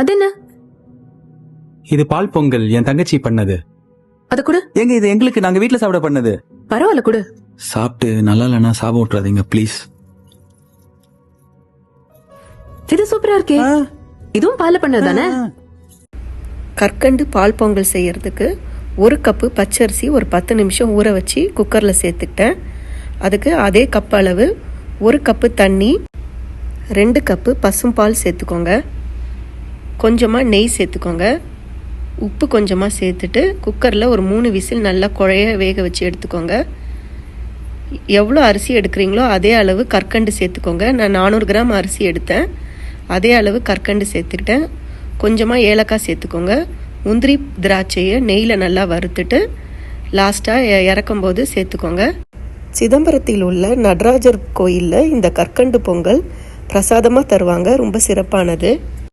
அது என்ன இது பால் பொங்கல் என் தங்கச்சி பண்ணது. அது கூட. ஏங்க இது எங்களுக்கு நாங்க வீட்ல சாப்பிட பண்ணது. பரவாயில்ல கூட. சாப்பிட்டு நல்லா இல்லைன்னா சாபம் விட்டுறாதீங்க ப்ளீஸ். இது சூப்பரா இருக்கே. இதுவும் பால்ல பண்ணது தானே? கற்கண்டு பால் பொங்கல் செய்யறதுக்கு ஒரு கப்பு பச்சரிசி ஒரு பத்து நிமிஷம் ஊற வச்சு குக்கரில் சேர்த்துக்கிட்டேன். அதுக்கு அதே கப் அளவு ஒரு கப்பு தண்ணி ரெண்டு கப்பு பசும்பால் சேர்த்துக்கோங்க. கொஞ்சமாக நெய் சேர்த்துக்கோங்க. உப்பு கொஞ்சமாக சேர்த்துட்டு குக்கரில் ஒரு மூணு விசில் நல்லா குழைய வேக வச்சு எடுத்துக்கோங்க. எவ்வளோ அரிசி எடுக்கிறீங்களோ அதே அளவு கற்கண்டு சேர்த்துக்கோங்க. நான் நானூறு கிராம் அரிசி எடுத்தேன். அதே அளவு கற்கண்டு சேர்த்துக்கிட்டேன். கொஞ்சமாக ஏலக்காய் சேர்த்துக்கோங்க. முந்திரி திராட்சையை நெய்யில் நல்லா வறுத்துட்டு லாஸ்ட்டாக இறக்கும்போது சேர்த்துக்கோங்க. சிதம்பரத்தில் உள்ள நடராஜர் கோயிலில் இந்த கற்கண்டு பொங்கல் பிரசாதமாக தருவாங்க. ரொம்ப சிறப்பானது.